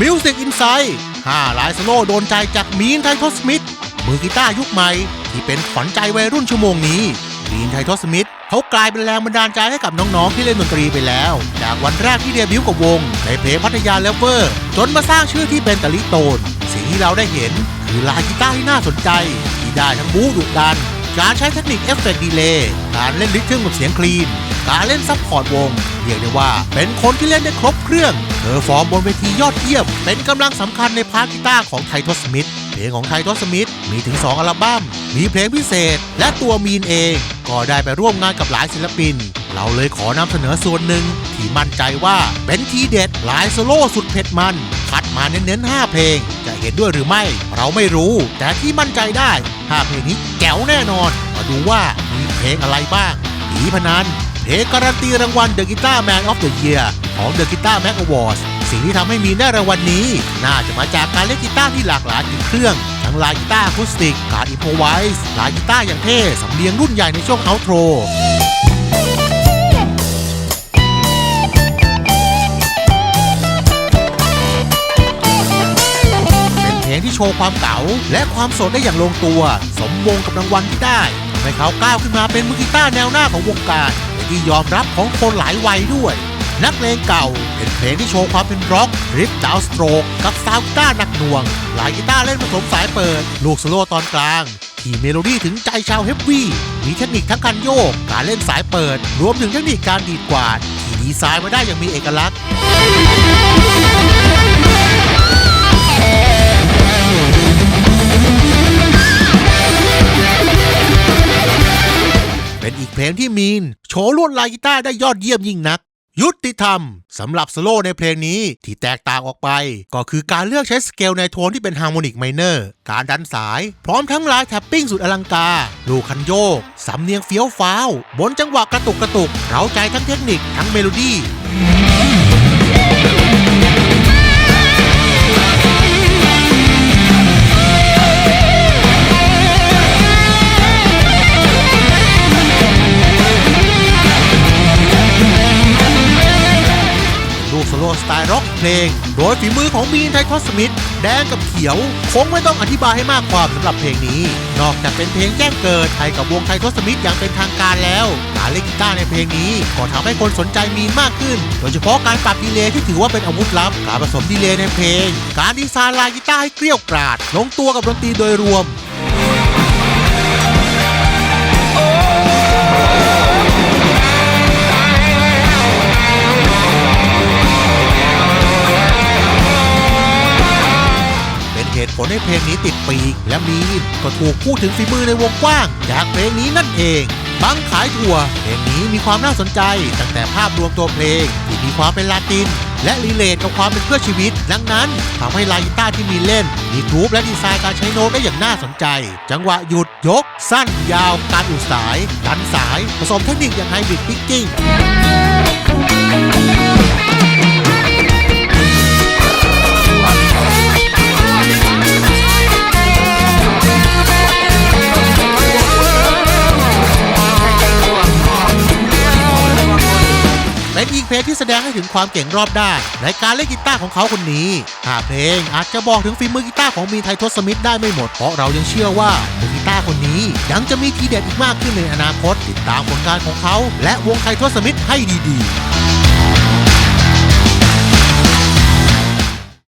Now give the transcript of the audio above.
Music Insight 5ลายสโลโดนใจจากมีนไททอสมิธมือกีตาร์ยุคใหม่ ที่เป็นขวัญใจวัยรุ่นชั่วโมงนี้มีนไททอสมิธเขากลายเป็นแรงบันดาลใจให้กับน้องๆ ที่เล่นดนตรีไปแล้ว จากวันแรกที่เดบิวต์กับวงในเพลงพัทยาเลเวอร์ จนมาสร้างชื่อที่เป็นตะลิโตน สิ่งที่เราได้เห็นคือลายกีตาร์ที่น่าสนใจ ที่ได้ทั้งบู๊ดุดัน การใช้เทคนิคเอฟเฟกต์ดีเลย์การเล่นริทึมกับเสียงคลีน การเล่นซับพอร์ตวง เรียกได้ว่าเป็นคนที่เล่นได้ครบเครื่อง เธอฟอร์มบนเวทียอดเยี่ยม เป็นกำลังสำคัญในพาร์ทกีตาร์ของไททอสมิธเพลงของไททอสมิธมีถึง 2 อัลบั้ม มีเพลงพิเศษ และตัวมีนเอง ก็ได้ไปร่วมงานกับหลายศิลปิน เราเลยขอนำเสนอส่วนหนึ่ง ที่มั่นใจว่าเป็นทีเด็ดหลายโซโล่สุดเผ็ดมันคัดมาเน้นๆ5เพลง เห็นด้วยหรือไม่ เราไม่รู้ แต่ที่มั่นใจได้5เพลงนี้แจ๋วแน่นอน มาดูว่ามีเพลงอะไรบ้างผีพนันเพลงการันตีรางวัล The Guitar Man of the Year ของ The Guitar Mag Awards สิ่งที่ทำให้มีได้รางวัลนี้ น่าจะมาจากการเล่นกีตาร์ที่หลากหลายถึงเครื่องทั้งลายกีตาร์อะคูสติก การอิมโพไวส์ลายกีตาร์อย่างเท่สำเนียงรุ่นใหญ่ในช่วงเอาโทร โชว์ความเก๋าและความสดได้อย่างลงตัว สมวงกับรางวัลที่ได้ทำให้เขาก้าวขึ้นมาเป็นมือกีตาร์แนวหน้าของวงการเป็นที่ยอมรับของคนหลายวัยด้วย นักเลงเก่าเป็นเพลงที่โชว์ความเป็นร็อกริฟดาวสโตรกกับซาวด์กีตาร์หนักหน่วง หลายกีตาร์เล่นผสมสายเปิด ลูกโซโล่ตอนกลางที่เมโลดี้ถึงใจชาวเฮฟวี่มีเทคนิคทั้งการโยก การเล่นสายเปิด รวมถึงเทคนิคการดีดกวาด ที่ดีไซน์มาได้อย่างมีเอกลักษณ์ เป็นอีกเพลงที่มีน โชว์ลวดลายกีตาร์ได้ยอดเยี่ยมยิ่งนัก ยุติธรรมสำหรับสโลว์ในเพลงนี้ที่แตกต่างออกไป ก็คือการเลือกใช้สเกลในโทนที่เป็นฮาร์โมนิกไมเนอร์ การดันสาย พร้อมทั้งลายแท็ปปิ้งสุดอลังการลูกคันโยก สำเนียงเฟี้ยวฟ้าว บนจังหวะกระตุกกระตุก เร้าใจทั้งเทคนิคทั้งเมโลดี้ เพลง โดยฝีมือของบีนไททอสมิธแดงกับเขียว คงไม่ต้องอธิบายให้มากความสำหรับเพลงนี้ นอกจากเป็นเพลงแจ้งเกิดให้กับวงไททอสมิธอย่างเป็นทางการแล้วการเล่นกีตาร์ในเพลงนี้ ก็ทำให้คนสนใจมีนมากขึ้น โดยเฉพาะการปรับดีเลย์ที่ถือว่าเป็นอาวุธลับ การผสมดีเลย์ในเพลง การดีไซน์ลายกีตาร์ให้เกลี้ยวกราด ลงตัวกับดนตรีโดยรวม ผลให้เพลงนี้ติดปีก และมีนก็ถูกพูดถึงฝีมือในวงกว้าง จากเพลงนี้นั่นเองบังขายถั่วเพลงนี้มีความน่าสนใจ ตั้งแต่ภาพรวมตัวเพลงที่มีความเป็นลาติน และรีเลทกับความเป็นเพื่อชีวิต ดังนั้นทำให้ลายกีตาที่มีเล่นมีกรุ๊ปและดีไซน์การใช้โน้ตได้อย่างน่าสนใจ จังหวะหยุดยก สั้นยาวการอุดสายดันสาย ผสมเทคนิคอย่างไฮบริดพิกกิ้ง เป็นอีกเพลงที่แสดงให้ถึงความเก่งรอบด้านในการเล่นกีตาร์ของเขาคนนี้หากเพลงอาจจะบอกถึงฝีมือกีตาร์ของมีนไททอสมิธได้ไม่หมด เพราะเรายังเชื่อว่ามือกีตาร์คนนี้ยังจะมีทีเด็ดอีกมากขึ้นในอนาคต ติดตามผลงานของเขา และวงไททอสมิธให้ดีๆ